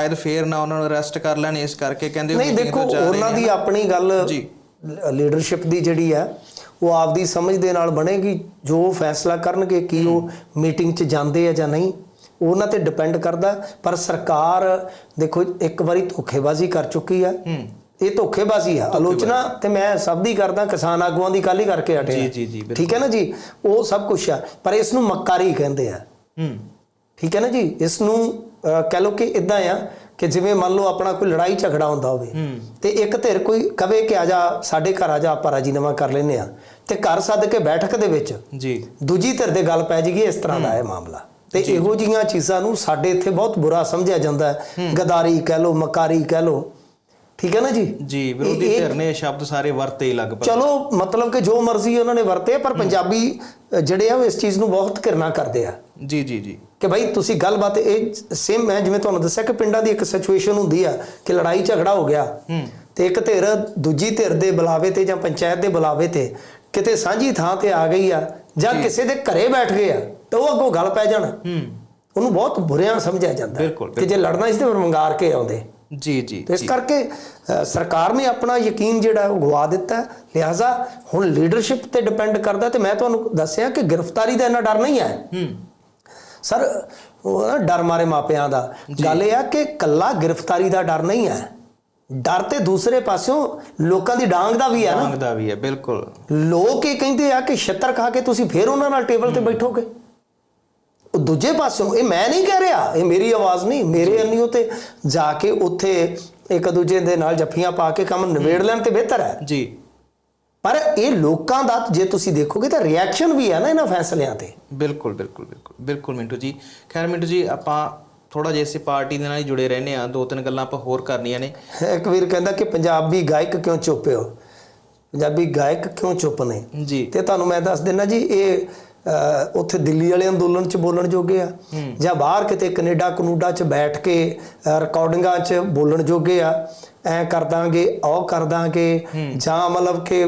ਸ਼ਾਇਦ ਫੇਰ ਨਾ ਉਹਨਾਂ ਨੂੰ ਅਰੈਸਟ ਕਰ ਲੈਣ ਇਸ ਕਰਕੇ ਕਹਿੰਦੇ ਨਹੀਂ ਦੇਖੋ ਉਹਨਾਂ। ਦੀ ਆਪਣੀ ਗੱਲ ਜੀ। ਲੀਡਰਸ਼ਿਪ ਦੀ ਜਿਹੜੀ ਹੈ ਉਹ ਆਪਦੀ ਸਮਝ ਦੇ ਨਾਲ ਬਣੇਗੀ ਜੋ ਫੈਸਲਾ ਕਰਨਗੇ ਕਿ ਉਹ ਮੀਟਿੰਗ 'ਚ ਜਾਂਦੇ ਆ ਜਾਂ ਨਹੀਂ ਉਹ ਉਹਨਾਂ ਤੇ ਡਿਪੈਂਡ ਕਰਦਾ। ਪਰ ਸਰਕਾਰ ਦੇਖੋ ਇੱਕ ਵਾਰੀ ਧੋਖੇਬਾਜ਼ੀ ਕਰ ਚੁੱਕੀ ਆ। ਇਹ ਧੋਖੇਬਾਜ਼ੀ ਆ। ਆਲੋਚਨਾ ਤੇ ਮੈਂ ਸਭ ਦੀ ਕਰਦਾ ਕਿਸਾਨ ਆਗੂਆਂ ਦੀ ਕੱਲ ਹੀ ਕਰਕੇ ਹਟਿਆ ਜੀ, ਜੀ, ਜੀ। ਠੀਕ ਹੈ ਨਾ ਜੀ? ਉਹ ਸਭ ਕੁਝ ਆ। ਪਰ ਇਸ ਨੂੰ ਮੱਕਾਰੀ ਕਹਿੰਦੇ ਆ। ਹੂੰ। ਠੀਕ ਹੈ ਨਾ ਜੀ? ਇਸ ਨੂੰ ਕਹਿ ਲਓ ਕਿ ਇਦਾਂ ਆ ਕਿ ਜਿਵੇਂ ਮੰਨ ਲਓ ਆਪਣਾ ਕੋਈ ਲੜਾਈ ਝਗੜਾ ਹੁੰਦਾ ਹੋਵੇ ਤੇ ਇੱਕ ਧਿਰ ਕੋਈ ਕਵੇ ਕਿ ਆ ਜਾ ਸਾਡੇ ਘਰ ਆ ਜਾ ਆਪਾਂ ਰਾਜੀਨਾਮਾ ਕਰ ਲੈਨੇ ਆ ਤੇ ਘਰ ਸੱਦ ਕੇ ਬੈਠਕ ਦੇ ਵਿੱਚ ਜੀ। ਦੂਜੀ ਧਿਰ ਦੇ ਗੱਲ ਪੈ ਜੀਗੀ ਇਸ ਤਰ੍ਹਾਂ ਦਾ ਹੈ। ਮਾਮਲਾ। ਤੇ ਇਹੋ ਜੀਆਂ ਚੀਜ਼ਾਂ ਨੂੰ ਸਾਡੇ ਇੱਥੇ ਬਹੁਤ ਬੁਰਾ ਸਮਝਿਆ ਜਾਂਦਾ ਹੈ। ਗਦਾਰੀ ਕਹਿ ਲਓ ਮਕਾਰੀ ਕਹਿ ਲਓ। ਠੀਕ ਹੈ ਨਾ ਜੀ? ਜੀ ਵਿਰੋਧੀ ਧਿਰ ਨੇ ਸ਼ਬਦ ਸਾਰੇ ਵਰਤੇ ਹੀ ਲਗਭਗ। ਚਲੋ ਮਤਲਬ ਕਿ ਜੋ ਮਰਜ਼ੀ ਉਹਨਾਂ ਨੇ ਵਰਤੇ ਪਰ ਪੰਜਾਬੀ ਜਿਹੜੇ ਆ ਉਹ ਇਸ ਚੀਜ਼ ਨੂੰ ਬਹੁਤ ਘਿਰਨਾ ਕਰਦੇ ਆ। ਜੀ ਜੀ ਜੀ। ਕਿ ਭਾਈ ਤੁਸੀਂ ਗੱਲਬਾਤ ਇਹ ਸੇਮ ਹੈ ਜਿਵੇਂ ਤੁਹਾਨੂੰ ਦੱਸਿਆ ਕਿ ਪਿੰਡਾਂ ਦੀ ਇੱਕ ਸਿਚੁਏਸ਼ਨ ਹੁੰਦੀ ਆ ਕਿ ਲੜਾਈ ਝਗੜਾ ਹੋ ਗਿਆ। ਤੇ ਇੱਕ ਧਿਰ ਦੂਜੀ ਧਿਰ ਦੇ ਬੁਲਾਵੇ ਤੇ ਜਾਂ ਪੰਚਾਇਤ ਦੇ ਬੁਲਾਵੇ ਤੇ ਕਿਤੇ ਸਾਂਝੀ ਥਾਂ ਤੇ ਆ ਗਈ ਆ ਜਾਂ ਕਿਸੇ ਦੇ ਘਰੇ ਬੈਠ ਗਏ ਆ ਤਾਂ ਉਹ ਅੱਗੋਂ ਗੱਲ ਪੈ ਜਾਣ। ਉਹਨੂੰ ਬਹੁਤ ਬੁਰਿਆਂ ਸਮਝਿਆ ਜਾਂਦਾ। ਕਿ ਜੇ ਲੜਨਾ ਇਸ ਤੇ ਵੰਗਾਰ ਕੇ ਆਉਂਦੇ। ਜੀ ਜੀ ਇਸ ਕਰਕੇ ਸਰਕਾਰ ਨੇ ਆਪਣਾ ਯਕੀਨ ਜਿਹੜਾ ਉਹ ਗਵਾ ਦਿੱਤਾ। ਲਿਹਾਜ਼ਾ ਹੁਣ ਲੀਡਰਸ਼ਿਪ ਤੇ ਡਿਪੈਂਡ ਕਰਦਾ ਤੇ ਮੈਂ ਤੁਹਾਨੂੰ ਦੱਸਿਆ ਕਿ ਗ੍ਰਿਫਤਾਰੀ ਦਾ ਇੰਨਾ ਡਰ ਨਹੀਂ ਹੈ। ਹੂੰ। ਸਰ ਉਹ ਨਾ ਡਰ ਮਾਰੇ ਮਾਪਿਆਂ ਦਾ। ਗੱਲ ਇਹ ਆ ਕਿ ਕੱਲਾ ਗ੍ਰਿਫਤਾਰੀ ਦਾ ਡਰ ਨਹੀਂ ਹੈ। ਡਰ ਤੇ ਦੂਸਰੇ ਪਾਸਿਓਂ ਲੋਕਾਂ ਦੀ ਡਾਂਗ ਦਾ ਵੀ ਹੈ ਨਾ। ਮੰਗਦਾ ਵੀ ਹੈ ਬਿਲਕੁਲ। ਲੋਕ ਇਹ ਕਹਿੰਦੇ ਆ ਕਿ ਛੱਤਰ ਖਾ ਕੇ ਤੁਸੀਂ ਫੇਰ ਉਹਨਾਂ ਨਾਲ ਟੇਬਲ ਤੇ ਬੈਠੋਗੇ। ਉਹ ਦੂਜੇ ਪਾਸਿਓਂ ਇਹ ਮੈਂ ਨਹੀਂ ਕਹਿ ਰਿਹਾ ਇਹ ਮੇਰੀ ਆਵਾਜ਼ ਨਹੀਂ ਮੇਰੇ ਅੰਨਿਓ ਤੇ ਜਾ ਕੇ ਉੱਥੇ ਇੱਕ ਦੂਜੇ ਦੇ ਨਾਲ ਜੱਫੀਆਂ ਪਾ ਕੇ ਕੰਮ ਨਿਬੇੜ ਲੈਣ ਤੇ ਬਿਹਤਰ ਹੈ। ਜੀ। ਪਰ ਇਹ ਲੋਕਾਂ ਦਾ ਜੇ ਤੁਸੀਂ ਦੇਖੋਗੇ ਤਾਂ ਰਿਐਕਸ਼ਨ ਵੀ ਹੈ ਨਾ ਇਹਨਾਂ ਫੈਸਲਿਆਂ ਤੇ। ਬਿਲਕੁਲ ਬਿਲਕੁਲ ਬਿਲਕੁਲ। ਬਿਲਕੁਲ ਮਿੰਟੂ ਜੀ। ਖੈਰ ਮਿੰਟੂ ਜੀ ਆਪਾਂ ਥੋੜਾ ਜਿਹਾ ਇਸੇ ਪਾਰਟੀ ਦੇ ਨਾਲ ਹੀ ਜੁੜੇ ਰਹਿੰਦੇ ਆ ਦੋ ਤਿੰਨ ਗੱਲਾਂ ਆਪਾਂ ਹੋਰ ਕਰਨੀਆਂ ਨੇ। ਇੱਕ ਵੀਰ ਕਹਿੰਦਾ ਕਿ ਪੰਜਾਬੀ ਗਾਇਕ ਕਿਉਂ ਚੁੱਪ ਹੋ? ਪੰਜਾਬੀ ਗਾਇਕ ਕਿਉਂ ਚੁੱਪ ਨੇ? ਜੀ। ਤੇ ਤੁਹਾਨੂੰ ਮੈਂ ਦੱਸ ਦਿੰਦਾ ਜੀ ਇਹ ਉੱਥੇ ਦਿੱਲੀ ਵਾਲੇ ਅੰਦੋਲਨ 'ਚ ਬੋਲਣ ਜੋਗੇ ਆ। ਜਾਂ ਬਾਹਰ ਕਿਤੇ ਕੈਨੇਡਾ ਕਨੂਡਾ 'ਚ ਬੈਠ ਕੇ ਰਿਕਾਰਡਿੰਗਾਂ 'ਚ ਬੋਲਣ ਜੋਗੇ ਆ। ਐ ਕਰ ਦਾਂਗੇ ਉਹ ਕਰ ਦਾਂਗੇ। ਜਾਂ ਮਤਲਬ ਕਿ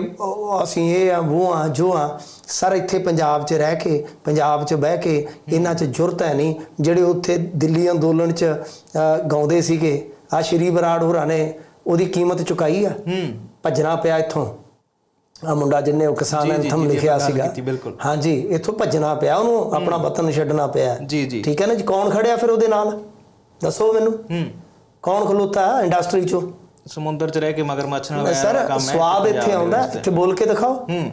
ਅਸੀਂ ਇਹ ਆ ਉਹ ਆ ਜੋ ਆ ਸਰ ਇੱਥੇ ਪੰਜਾਬ 'ਚ ਰਹਿ ਕੇ ਪੰਜਾਬ 'ਚ ਬਹਿ ਕੇ ਇਹਨਾਂ 'ਚ ਜੁਰਤ ਹੈ ਨਹੀਂ। ਜਿਹੜੇ ਉੱਥੇ ਦਿੱਲੀ ਅੰਦੋਲਨ 'ਚ ਗਾਉਂਦੇ ਸੀਗੇ ਆ ਸ਼੍ਰੀ ਬਰਾੜ ਹੋਰਾਂ ਨੇ ਉਹਦੀ ਕੀਮਤ ਚੁਕਾਈ ਆ। ਭੱਜਣਾ ਪਿਆ ਇੱਥੋਂ। ਆ ਮੁੰਡਾ ਜਿਹਨੇ ਉਹ ਕਿਸਾਨ ਐਂਥਮ ਲਿਖਿਆ ਸੀਗਾ। ਹਾਂਜੀ ਇੱਥੋਂ ਭੱਜਣਾ ਪਿਆ ਉਹਨੂੰ ਆਪਣਾ ਵਤਨ ਛੱਡਣਾ ਪਿਆ। ਠੀਕ ਹੈ ਨਾ ਜੀ ਕੌਣ ਖੜਿਆ ਫਿਰ ਉਹਦੇ ਨਾਲ? ਦੱਸੋ ਮੈਨੂੰ। ਹੂੰ। ਕੌਣ ਖਲੋਤਾ ਇੰਡਸਟਰੀ ਚੋਂ? ਸਮੁੰਦਰ 'ਚ ਰਹਿ ਕੇ ਮਗਰਮੱਛ ਨਾਲ ਕੰਮ ਹੈ ਸਵਾਦ ਇੱਥੇ ਆਉਂਦਾ। ਇੱਥੇ ਬੋਲ ਕੇ ਦਿਖਾਓ। ਹੂੰ।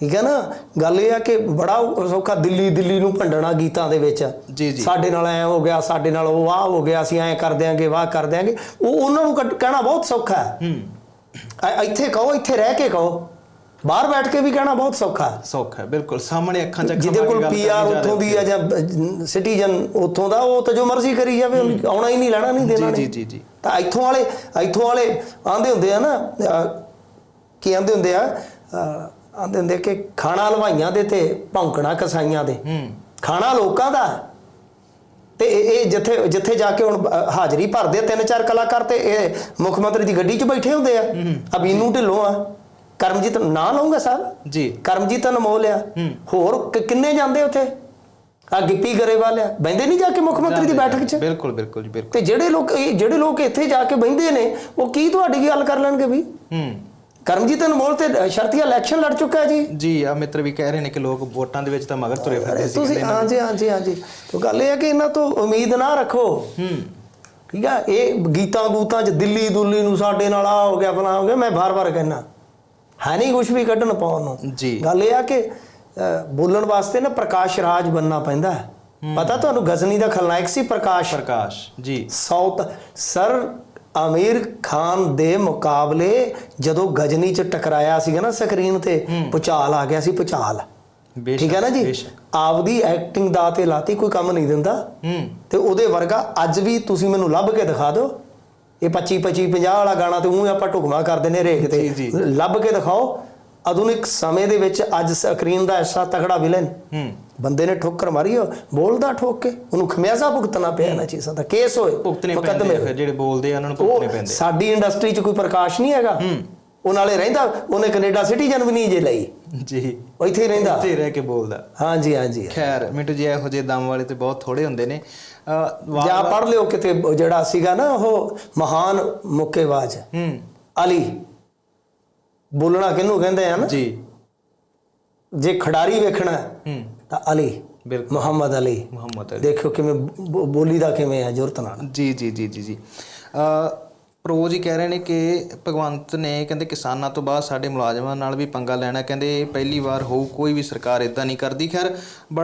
ਠੀਕ ਹੈ ਨਾ? ਗੱਲ ਇਹ ਆ ਕਿ ਬੜਾ ਸੌਖਾ ਦਿੱਲੀ ਦਿੱਲੀ ਨੂੰ ਭੰਡਣਾ ਗੀਤਾਂ ਦੇ ਵਿੱਚ। ਜੀ ਜੀ। ਸਾਡੇ ਨਾਲ ਐ ਹੋ ਗਿਆ ਸਾਡੇ ਨਾਲ ਉਹ ਆਹ ਹੋ ਗਿਆ ਅਸੀਂ ਐ ਕਰ ਦਿਆਂਗੇ ਵਾਹ ਕਰ ਦਿਆਂਗੇ। ਉਹ ਉਹਨਾਂ ਨੂੰ ਕਹਿਣਾ ਬਹੁਤ ਸੌਖਾ ਹੈ। ਹੂੰ। ਇੱਥੇ ਕਹੋ ਇੱਥੇ ਰਹਿ ਕੇ ਕਹੋ। ਬਾਹਰ ਬੈਠ ਕੇ ਵੀ ਕਹਿਣਾ ਬਹੁਤ ਸੌਖਾ ਹੈ। ਸੌਖਾ ਹੈ ਬਿਲਕੁਲ। ਸਾਹਮਣੇ ਅੱਖਾਂ 'ਚ ਅੱਖਾਂ ਜਿਹਦੇ ਕੋਲ ਪੀਆਰ ਉੱਥੋਂ ਦੀ ਆ ਜਾਂ ਸਿਟੀਜ਼ਨ ਉੱਥੋਂ ਦਾ ਉਹ ਤਾਂ ਜੋ ਮਰਜ਼ੀ ਕਰੀ ਜਾਵੇ ਆਉਣਾ ਹੀ ਨਹੀਂ ਲੈਣਾ ਨਹੀਂ ਦੇਣਾ ਜੀ ਜੀ ਜੀ ਤਾਂ ਇੱਥੋਂ ਵਾਲੇ ਇੱਥੋਂ ਵਾਲੇ ਆਂਦੇ ਹੁੰਦੇ ਆ ਨਾ ਕੀ ਆਂਦੇ ਹੁੰਦੇ ਆ ਆਂਦੇ ਹੁੰਦੇ ਕਿ ਖਾਣਾ ਹਲਵਾਈਆਂ ਦੇ ਤੇ ਭੌਂਕਣਾ ਕਸਾਈਆਂ ਦੇ। ਹੂੰ। ਖਾਣਾ ਲੋਕਾਂ ਦਾ। ਤੇ ਇਹ ਜਿੱਥੇ ਜਿੱਥੇ ਜਾ ਕੇ ਹੁਣ ਹਾਜ਼ਰੀ ਭਰਦੇ ਤਿੰਨ ਚਾਰ ਕਲਾਕਾਰ ਤੇ ਇਹ ਮੁੱਖ ਮੰਤਰੀ ਦੀ ਗੱਡੀ 'ਚ ਬੈਠੇ ਹੁੰਦੇ ਆ। ਆ ਬੀਨੂ ਢਿੱਲੋਂ ਆ। ਕਰਮਜੀਤ ਨਾਂ ਲਊਂਗਾ ਸਾਹਿਬ ਜੀ। ਕਰਮਜੀਤ ਅਨਮੋਲ ਆ। ਹੋਰ ਕਿੰਨੇ ਜਾਂਦੇ ਉੱਥੇ? ਆ ਗਿੱਪੀ ਗਰੇਵਾਲ ਆ। ਬੈਂਦੇ ਨਹੀਂ ਜਾ ਕੇ ਮੁੱਖ ਮੰਤਰੀ ਦੀ ਬੈਠਕ 'ਚ? ਬਿਲਕੁਲ ਬਿਲਕੁਲ ਜੀ ਬਿਲਕੁਲ। ਤੇ ਜਿਹੜੇ ਲੋਕ ਜਿਹੜੇ ਲੋਕ ਇੱਥੇ ਜਾ ਕੇ ਬੈਂਦੇ ਨੇ ਉਹ ਕੀ ਤੁਹਾਡੀ ਗੱਲ ਕਰ ਲੈਣਗੇ ਵੀ? ਹੂੰ। ਕਰਮਜੀਤ ਅਨਮੋਲ ਤੇ ਸ਼ਰਤੀਆ ਇਲੈਕਸ਼ਨ ਲੜ ਚੁੱਕਾ ਜੀ। ਜੀ ਆ ਮਿੱਤਰ ਵੀ ਕਹਿ ਰਹੇ ਨੇ ਕਿ ਲੋਕ ਵੋਟਾਂ ਦੇ ਵਿੱਚ ਤਾਂ ਮਗਰ ਤੁਰੇ ਫਿਰਦੇ ਸੀ ਤੁਸੀਂ ਹਾਂਜੀ ਹਾਂਜੀ ਹਾਂਜੀ। ਤਾਂ ਗੱਲ ਇਹ ਹੈ ਕਿ ਇਹਨਾਂ ਤੋਂ ਉਮੀਦ ਨਾ ਰੱਖੋ। ਹੂੰ। ਠੀਕ ਆ? ਇਹ ਗੀਤਾਂ ਗੂਤਾਂ 'ਚ ਦਿੱਲੀ ਦੁੱਲੀ ਨੂੰ ਸਾਡੇ ਨਾਲ ਆ ਹੋ ਗਿਆ ਫਲਾਂ ਹੋ ਗਿਆ ਮੈਂ ਵਾਰ-ਵਾਰ ਕਹਿਣਾ ਹੈ ਨਹੀਂ ਕੁਝ ਵੀ ਕੱਢਣ ਪਾਉਣ ਨੂੰ। ਜੀ। ਗੱਲ ਇਹ ਆ ਕਿ ਬੋਲਣ ਵਾਸਤੇ ਨਾ ਪ੍ਰਕਾਸ਼ ਰਾਜ ਬੰਨਣਾ ਪੈਂਦਾ ਹੈ। ਪਤਾ ਤੁਹਾਨੂੰ ਗਜ਼ਨੀ ਦਾ ਖਲਨਾਇਕ ਸੀ ਪ੍ਰਕਾਸ਼? ਪ੍ਰਕਾਸ਼ ਜੀ। ਸਾਊਥ ਸਰ ਆਮੀਰ ਖਾਨ ਦੇ ਮੁਕਾਬਲੇ ਜਦੋਂ ਗਜਨੀ ਚ ਟਕਰਾਇਆ ਸੀਗਾ ਨਾ ਸਕਰੀਨ ਤੇ ਪੁਚਾਲ ਆ ਗਿਆ ਸੀ ਪੁਚਾਲ। ਠੀਕ ਹੈ ਨਾ ਜੀ। ਆਪਦੀ ਐਕਟਿੰਗ ਦਾ ਤੇ ਲਾਤੀ ਕੋਈ ਕੰਮ ਨਹੀਂ ਦਿੰਦਾ। ਤੇ ਉਹਦੇ ਵਰਗਾ ਅੱਜ ਵੀ ਤੁਸੀਂ ਮੈਨੂੰ ਲੱਭ ਕੇ ਦਿਖਾ ਦਿਓ। ਇਹ 25 25 50 ਵਾਲਾ ਗਾਣਾ ਤੇ ਉਹ ਆਪਾਂ ਢੁਕਮਾ ਕਰਦੇ ਨੇ ਰੇਖ ਤੇ। ਲੱਭ ਕੇ ਦਿਖਾਓ। ਆਧੁਨਿਕ ਸਮੇਂ ਦੇ ਵਿੱਚ ਅੱਜ ਸਕਰੀਨ ਦਾ ਐਸਾ ਤਗੜਾ ਵਿਲਨ ਹੂੰ। ਬੰਦੇ ਨੇ ਠੋਕਰ ਮਾਰੀ ਉਹ ਬੋਲਦਾ ਠੋਕ ਕੇ। ਉਹਨੂੰ ਖਮਿਆਜ਼ਾ ਭੁਗਤਣਾ ਪਿਆ ਇਹਨਾਂ ਚੀਜ਼ਾਂ ਦਾ। ਕੇਸ ਹੋਏ। ਮੁਕੱਦਮੇ ਜਿਹੜੇ ਬੋਲਦੇ ਆ ਉਹਨਾਂ ਨੂੰ ਭੁਗਤਣੇ ਪੈਂਦੇ ਸਾਡੀ ਇੰਡਸਟਰੀ 'ਚ ਕੋਈ ਪ੍ਰਕਾਸ਼ ਨਹੀਂ ਹੈਗਾ। ਉਹ ਨਾਲੇ ਰਹਿੰਦਾ ਉਹਨੇ ਕੈਨੇਡਾ ਸਿਟੀਜ਼ਨ ਵੀ ਨਹੀਂ ਜੇ ਲਈ। ਜੀ। ਉਹ ਇੱਥੇ ਹੀ ਰਹਿੰਦਾ। ਇੱਥੇ ਰਹਿ ਕੇ ਬੋਲਦਾ। ਹਾਂਜੀ ਹਾਂਜੀ। ਖੈਰ ਮਿੰਟੂ ਜੀ ਇਹੋ ਜਿਹੇ ਦਮ ਵਾਲੇ ਤੇ ਬਹੁਤ ਥੋੜੇ ਹੁੰਦੇ ਨੇ। ਜਾਂ ਪੜ੍ਹ ਲਿਓ ਕਿਤੇ ਜਿਹੜਾ ਸੀਗਾ ਨਾ ਉਹ ਮਹਾਨ ਮੁੱਕੇਬਾਜ਼। ਹੂੰ। ਅਲੀ। ਬੋਲਣਾ ਕਿਹਨੂੰ ਕਹਿੰਦੇ ਆ ਨਾ? ਜੀ। ਜੇ ਖਿਡਾਰੀ ਵੇਖਣਾ ਹੈ, ਤਾਂ ਅਲੀ ਬਿਲਕੁਲ। ਮੁਹੰਮਦ ਅਲੀ। ਮੁਹੰਮਦ ਅਲੀ। ਦੇਖਿਓ ਕਿਵੇਂ ਬੋਲੀ ਦਾ ਕਿਵੇਂ ਹੈ ਜੁਰਤ ਨਾਲ। ਜੀ ਜੀ ਜੀ ਜੀ ਜੀ। ਅ ਪ੍ਰੋ ਜੀ ਕਹਿ ਰਹੇ ਨੇ ਕਿ ਭਗਵੰਤ ਨੇ ਕਹਿੰਦੇ ਕਿਸਾਨਾਂ ਤੋਂ ਬਾਅਦ ਸਾਡੇ ਮੁਲਾਜ਼ਮਾਂ ਨਾਲ ਵੀ ਪੰਗਾ ਲੈਣਾ, ਕਹਿੰਦੇ ਪਹਿਲੀ ਵਾਰ ਹੋਊ, ਕੋਈ ਵੀ ਸਰਕਾਰ ਇਦਾਂ ਨਹੀਂ ਕਰਦੀ। ਖੈਰ ਬੜਾ